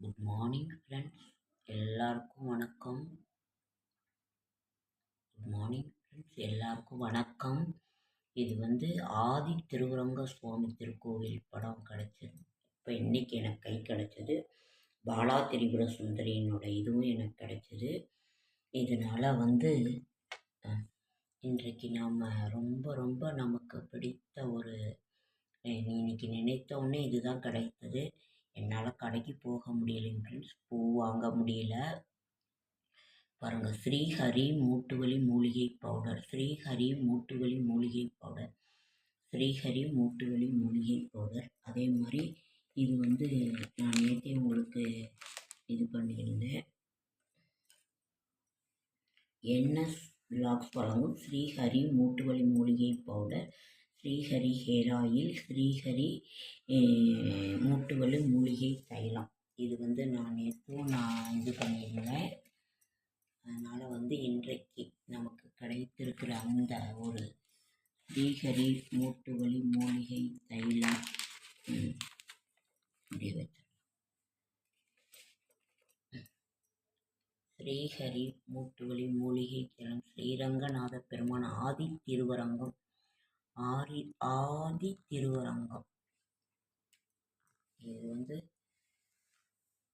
Good morning friends எல்லாருக்கும் வணக்கம். Good morning friends எல்லாருக்கும் வணக்கம். இது வந்து ஆதி திருவரங்க சுவாமி திருக்கோவில் படம் கிடச்சிது. இப்போ இன்னைக்கு எனக்கு கை கிடச்சிது பாலா திரிபுர சுந்தரியினோட இதுவும் எனக்கு கிடச்சிது. இதனால் வந்து இன்றைக்கு நாம் ரொம்ப ரொம்ப நமக்கு பிடித்த ஒரு இன்னைக்கு நினைத்தோடனே இதுதான் கிடைத்தது. என்னால் கடைக்கு போக முடியலைங்க ஃப்ரெண்ட்ஸ் பூ வாங்க முடியல. பாருங்கள் ஸ்ரீஹரி மூட்டுவலி மூலிகை பவுடர் ஸ்ரீஹரி மூட்டுவலி மூலிகை பவுடர் ஸ்ரீஹரி மூட்டுவலி மூலிகை பவுடர் அதே மாதிரி இது வந்து நான் நேற்றே உங்களுக்கு இது பண்ணியிருந்தேன். என்எஸ் பிளாக்ஸ் வழங்கும் ஸ்ரீஹரி மூட்டுவலி மூலிகை powder Srihari hair oil Srihari மூட்டுவலு மூட்டுவலி மூலிகை தைலம். இது வந்து நான் நேற்றும் நான் இது பண்ணியிருந்தேன். அதனால் வந்து இன்றைக்கு நமக்கு கிடைத்திருக்கிற அந்த ஒரு ஸ்ரீஹரி மூட்டுவலி மூலிகை தைலம் இப்படி வச்சு ஸ்ரீஹரி மூட்டுவலி மூலிகை தைலம் ஸ்ரீரங்கநாத பெருமான் ஆதி திருவரங்கம் ஆரி ஆதி திருவரங்கம். இது வந்து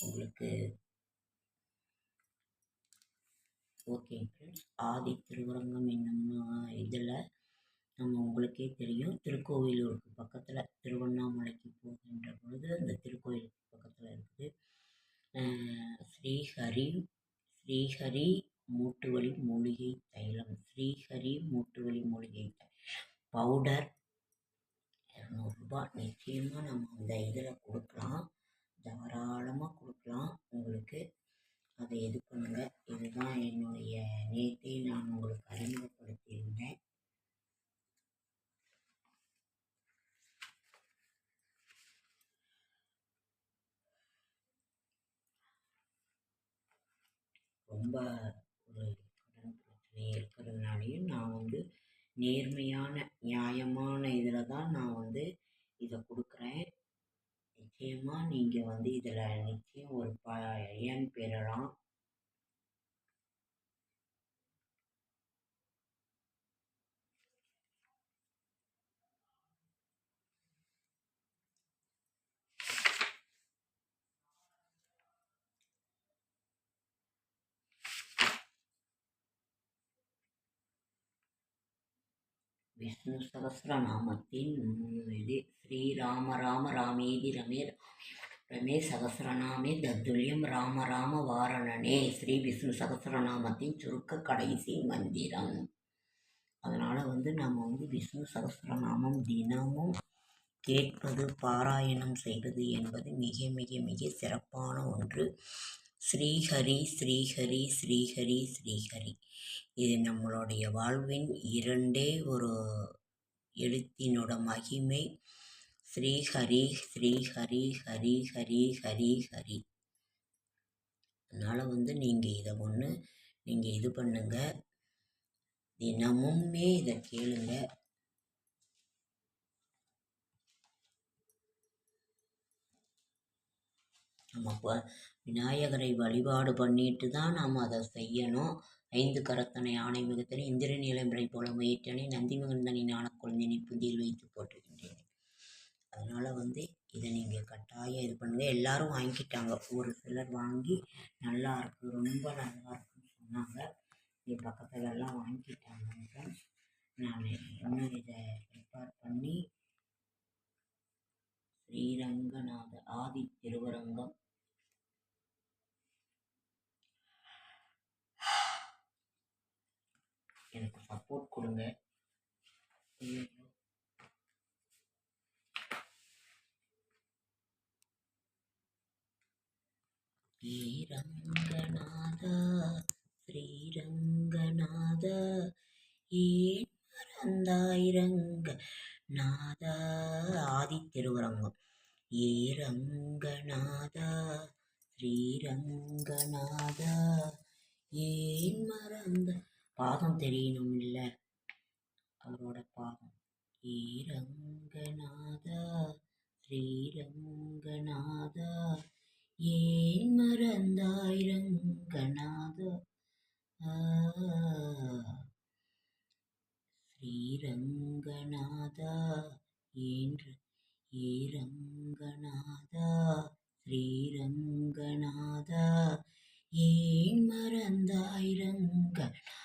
உங்களுக்கு ஓகே ஃப்ரெண்ட்ஸ் ஆதி திருவரங்கம் என்னும் இதில் நம்ம உங்களுக்கே தெரியும். திருக்கோவிலூருக்கு பக்கத்தில் திருவண்ணாமலைக்கு போகின்ற பொழுது அந்த திருக்கோயிலுக்கு பக்கத்தில் இருக்குது. ஸ்ரீஹரி ஸ்ரீஹரி மூட்டுவலி மூலிகை தைலம். ஸ்ரீஹரி மூட்டுவலி மூலிகை தை பவுடர் இரநூறுபா நிச்சயமாக நம்ம அந்த இதில் கொடுக்கலாம். தாராளமாக கொடுக்கலாம் உங்களுக்கு. அதை இது பண்ணுங்கள் இதுதான் என்னுடைய நேற்றே நான் உங்களுக்கு அறிமுகப்படுத்தியிருந்தேன். ரொம்ப ஒரு கடன் பிரச்சனை இருக்கிறதுனாலையும் நான் வந்து நேர்மையான நியாயமான இதில் தான் நான் வந்து இதை கொடுக்குறேன். நிச்சயமாக நீங்கள் வந்து இதில் நிச்சயம் ஒரு பயன் பெறலாம். விஷ்ணு சகசிரநாமத்தின் இது ஸ்ரீராம ராம ராமேதி ரமே ரமே சகசிரநாமே தத்துல்யம் ராம ராம வாரணனே ஸ்ரீ விஷ்ணு சகசிரநாமத்தின் சுருக்க கடைசி மந்திரம். அதனால் வந்து நம்ம வந்து விஷ்ணு சகசிரநாமம் தினமும் கேட்பது பாராயணம் செய்வது என்பது மிக மிக மிக சிறப்பான ஒன்று. ஸ்ரீஹரி ஸ்ரீஹரி ஸ்ரீஹரி ஸ்ரீஹரி. இது நம்மளுடைய வாழ்வின் இரண்டே ஒரு எழுத்தினோட மகிமை. ஸ்ரீஹரி ஸ்ரீஹரி ஹரி ஹரி ஹரி ஹரி. அதனால் வந்து நீங்கள் இதை ஒன்று நீங்கள் இது பண்ணுங்க. தினமுமே இதை கேளுங்க. நம்ம விநாயகரை வழிபாடு பண்ணிட்டு தான் நாம் அதை செய்யணும். ஐந்து கரத்தனை ஆணை மிகுத்தனை இந்திரன் இளம்பிரை போல முயற்றனை நந்தி மிகுந்தனை ஞான புதியில் வைத்து போட்டுக்கின்றேன் அதனால் வந்து இதை நீங்கள் கட்டாயம் இது பண்ணுங்கள் எல்லாரும் வாங்கிட்டாங்க. ஒரு சிலர் வாங்கி நல்லா இருக்குது ரொம்ப நல்லா இருக்குன்னு சொன்னாங்க. இது பக்கத்தில் எல்லாம் வாங்கிட்டாங்க நான் இன்னும் இதை ப்ரிப்பேர் பண்ணி ஸ்ரீரங்கநாத ஆதி திருவரங்கம் எனக்கு சப்போர்ட் கொடுங்க. ஸ்ரீரங்கநாதா ஸ்ரீரங்கநாதா ஏன் மறந்தாயிரங்க நாதா ஆதி திருவரங்கம் ரங்கநாதா ஸ்ரீரங்கநாதா ஏன் மறந்த பாதம் தெரியணும் இல்லை. அவரோட பாதம். ஈரங்கநாதா ஸ்ரீரங்கநாதா ஏன் மறந்தாய் ரங்கநாதா ஸ்ரீரங்கநாதா என்று ஏரங்கநாதா ஸ்ரீரங்கநாதா ஏன் மறந்தாய் ரங்கநாதா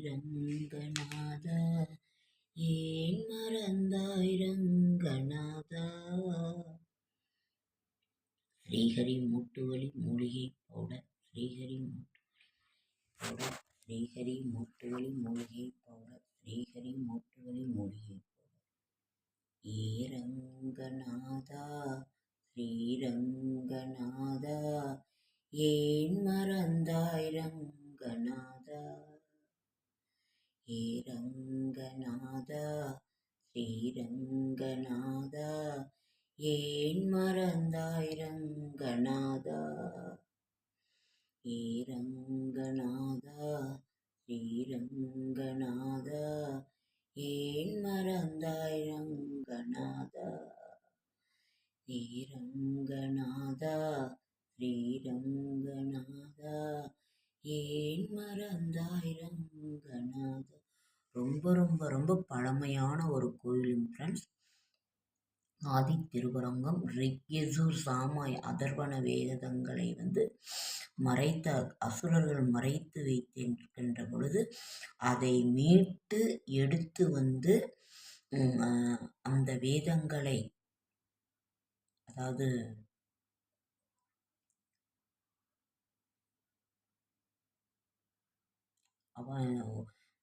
ஸ்ரீரங்கநாதா ஏன் மறந்தாய் ரங்கநாதா ஸ்ரீஹரி மூட்டுவலி மூலிகை பவுடர் ஸ்ரீஹரி மூட்டுவலி பவுடர் ஸ்ரீஹரி மூட்டுவலி மூலிகை பவுடர் ஸ்ரீஹரி மூட்டுவலி மூலிகை பவுடர் ஏரங்கநாதா ஸ்ரீரங்கநாதா ஏன் மறந்தாய் ரங்கநாதா ஏரங்கநாதா ஸ்ரீரங்கநாதா ஏன் மறந்தாய் ரங்கநாதா ஏரங்கநாதா ஸ்ரீரங்கநாதா ஏன் மறந்தாய் ரங்கநாதா ஸ்ரீரங்கநாதா ஸ்ரீரங்கநாதா ஏன் மறந்தாய் ரங்கநாதா ரொம்ப ரொம்ப ரொம்ப பழமையான ஒரு கோயிலுங்க ஃப்ரெண்ட்ஸ் ஆதி திருவரங்கம் ரிக்யசூர் சாமாய் அதர்வன வேதங்களை வந்து மறைத்த அசுரர்கள் மறைத்து வைத்திருக்கின்ற பொழுது அதை மீட்டு எடுத்து வந்து அந்த வேதங்களை அதாவது அவன்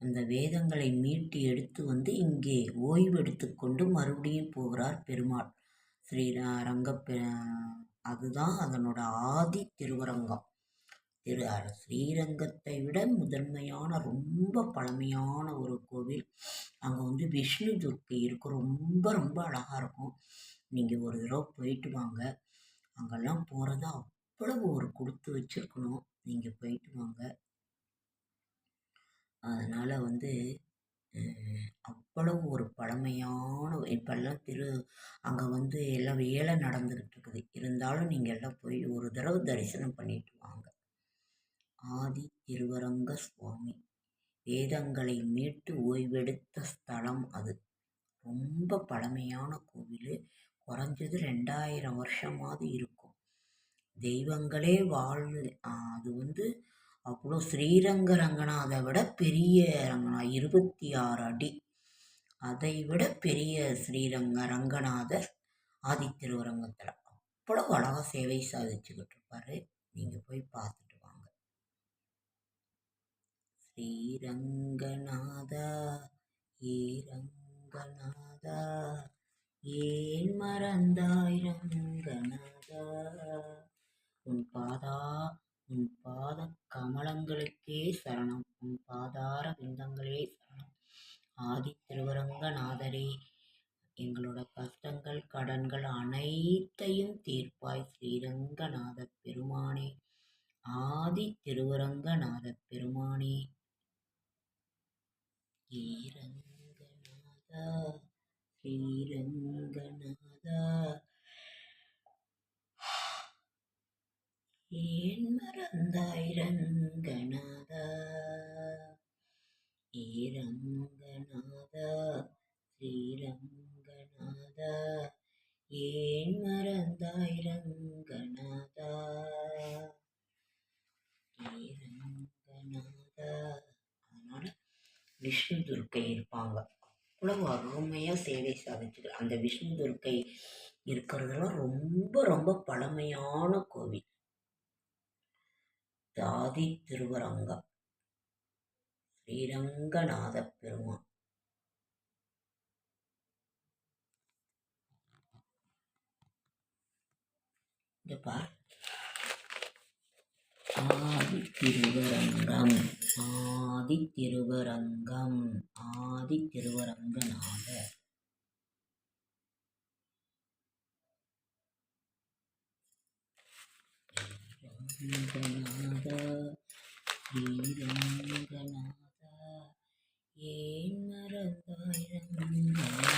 அந்த வேதங்களை மீட்டு எடுத்து வந்து இங்கே ஓய்வெடுத்து கொண்டு மறுபடியும் போகிறார் பெருமாள். ஸ்ரீ ரங்கப்ப அதுதான் அதனோட ஆதி திருவரங்கம். திரு ஸ்ரீரங்கத்தை விட முதன்மையான ரொம்ப பழமையான ஒரு கோவில். அங்கே வந்து விஷ்ணு துர்க்கை இருக்கும் ரொம்ப ரொம்ப அழகாக இருக்கும். நீங்கள் ஒரு தடவை போயிட்டு வாங்க. அங்கெல்லாம் போகிறத அவ்வளவு ஒரு கொடுத்து வச்சிருக்கணும். நீங்கள் போயிட்டு வாங்க. அதனால் வந்து அவ்வளவு ஒரு பழமையான இப்போல்லாம் திரு அங்கே வந்து எல்லாம் வேலை நடந்துக்கிட்டு இருக்குது இருந்தாலும் நீங்கள் எல்லாம் போய் ஒரு தடவை தரிசனம் பண்ணிட்டு வாங்க. ஆதி திருவரங்க சுவாமி. வேதங்களை மீட்டு ஓய்வெடுத்த ஸ்தலம் அது. ரொம்ப பழமையான கோவில். குறைஞ்சது ரெண்டாயிரம் வருஷமாவது இருக்கும். தெய்வங்களே வாழ்வு அது வந்து அவ்வளோ ஸ்ரீரங்க ரங்கநாதை விட பெரிய ரங்கநாத இருபத்தி ஆறு அடி. அதை விட பெரிய ஸ்ரீரங்க ரங்கநாதர் ஆதித்திருவரங்கத்தில். அவ்வளோ அழகாக சேவை சாதிச்சுக்கிட்டு இருப்பார். நீங்கள் போய் பார்த்துட்டு வாங்க. ஸ்ரீரங்கநாதா ஏ ரங்கநாதா ஏன் மறந்தாய் ரங்கநாதா? உன் பாதா உன் பாத கமலங்களுக்கே சரணம் உன் பாதார பிந்தங்களே சரணம். ஆதி திருவரங்கநாதரே எங்களோட கஷ்டங்கள் கடன்கள் அனைத்தையும் தீர்ப்பாய் ஸ்ரீரங்கநாத பெருமானே. ஆதி திருவரங்கநாத பெருமானே. ஸ்ரீரங்கநாதா ஸ்ரீரங்கநாத ஏன் மறந்தாய் ரங்கநாதா ஏ ஸ்ரீரங்கநாதா ஏன் மறந்தாய் ரங்கநாதா ஏ அதனால விஷ்ணு துர்க்கை இருப்பாங்க. அவ்வளவு அருமையாக சேவை சாதிச்சுக்கிற அந்த விஷ்ணு துர்க்கை இருக்கிறதெல்லாம் ரொம்ப ரொம்ப பழமையான கோவில். ஆதி திருவரங்கம். ஸ்ரீரங்கநாத பெருமான். இங்கே பார். ஆதி திருவரங்கம். ஆதி திருவரங்கம். ஆதி திருவரங்கநாதர். Thank. ஸ்ரீரங்கநாதா ஏன் மறந்தாய் Ranganatha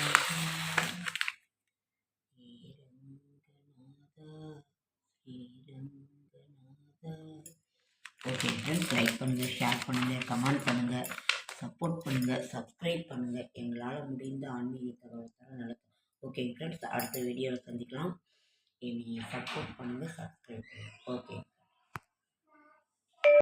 Sriranganatha Sriranganatha okay friends like பண்ணுங்கள் ஷேர் பண்ணுங்கள் கமெண்ட் பண்ணுங்கள் சப்போர்ட் பண்ணுங்கள் சப்ஸ்கிரைப் பண்ணுங்கள் எங்களால் முடிந்த ஆன்மீக தகவல் தர நடக்கும் ஓகே ஃப்ரெண்ட்ஸ் அடுத்த வீடியோவில் சந்திக்கலாம். என்னை சப்போர்ட் பண்ணுங்கள் சப்ஸ்கிரைப் பண்ணுங்கள் ஓகே